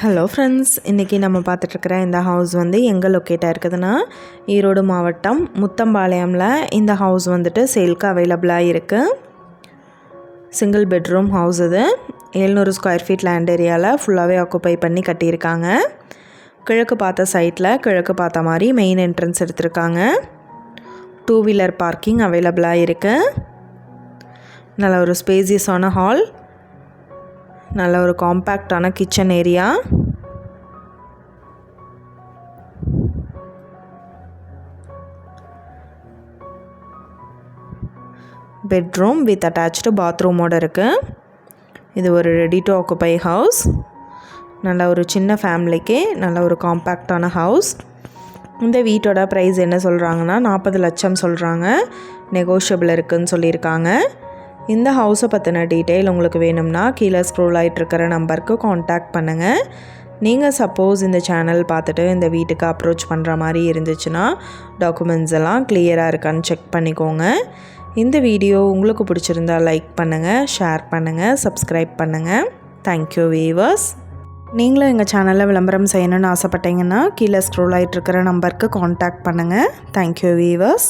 Hello friends இன்றைக்கி நம்ம பார்த்துட்ருக்குற இந்த ஹவுஸ் வந்து எங்கே லொக்கேட்டாக இருக்குதுன்னா ஈரோடு மாவட்டம் முத்தம்பாளையமில் இந்த ஹவுஸ் வந்துட்டு சேல்க்கு அவைலபிளாக இருக்குது சிங்கிள் பெட்ரூம் ஹவுஸ் இது. எழுநூறு ஸ்கொயர் ஃபீட் லேண்ட் ஏரியாவில் ஃபுல்லாகவே ஆக்குப்பை பண்ணி கட்டியிருக்காங்க. கிழக்கு பார்த்த சைட்டில் கிழக்கு பார்த்த மாதிரி மெயின் என்ட்ரன்ஸ் எடுத்திருக்காங்க. டூ வீலர் பார்க்கிங் அவைலபிளாக இருக்குது நல்ல ஒரு ஸ்பேசியஸான ஹால் நல்ல ஒரு காம்பேக்டான kitchen area bedroom with attach பாத்ரூமோடு இருக்குது இது ஒரு ரெடி டு ஆக்குப்பை ஹவுஸ் நல்ல ஒரு சின்ன ஃபேமிலிக்கு நல்ல ஒரு காம்பேக்டான ஹவுஸ் இந்த வீட்டோட ப்ரைஸ் என்ன சொல்கிறாங்கன்னா நாற்பது லட்சம் சொல்கிறாங்க நெகோஷியபிள் இருக்குதுன்னு சொல்லியிருக்காங்க. இந்த ஹவுஸை பற்றின டீட்டெயில் உங்களுக்கு வேணும்னா கீழே ஸ்க்ரோல் ஆகிட்டுருக்கிற நம்பருக்கு காண்டாக்ட் பண்ணுங்கள் நீங்கள் சப்போஸ் இந்த சேனல் பார்த்துட்டு இந்த வீட்டுக்கு அப்ரோச் பண்ணுற மாதிரி இருந்துச்சுன்னா டாக்குமெண்ட்ஸ் எல்லாம் கிளியராக இருக்கான்னு செக் பண்ணிக்கோங்க. இந்த வீடியோ உங்களுக்கு பிடிச்சிருந்தா லைக் பண்ணுங்கள் ஷேர் பண்ணுங்கள் சப்ஸ்கிரைப் பண்ணுங்கள் தேங்க்யூ வீவர்ஸ் நீங்களும் எங்கள் சேனலில் விளம்பரம் செய்யணும்னு ஆசைப்பட்டீங்கன்னா கீழே ஸ்க்ரோல் ஆகிட்டுருக்கிற நம்பருக்கு காண்டாக்ட் பண்ணுங்கள் தேங்க்யூ வீவர்ஸ்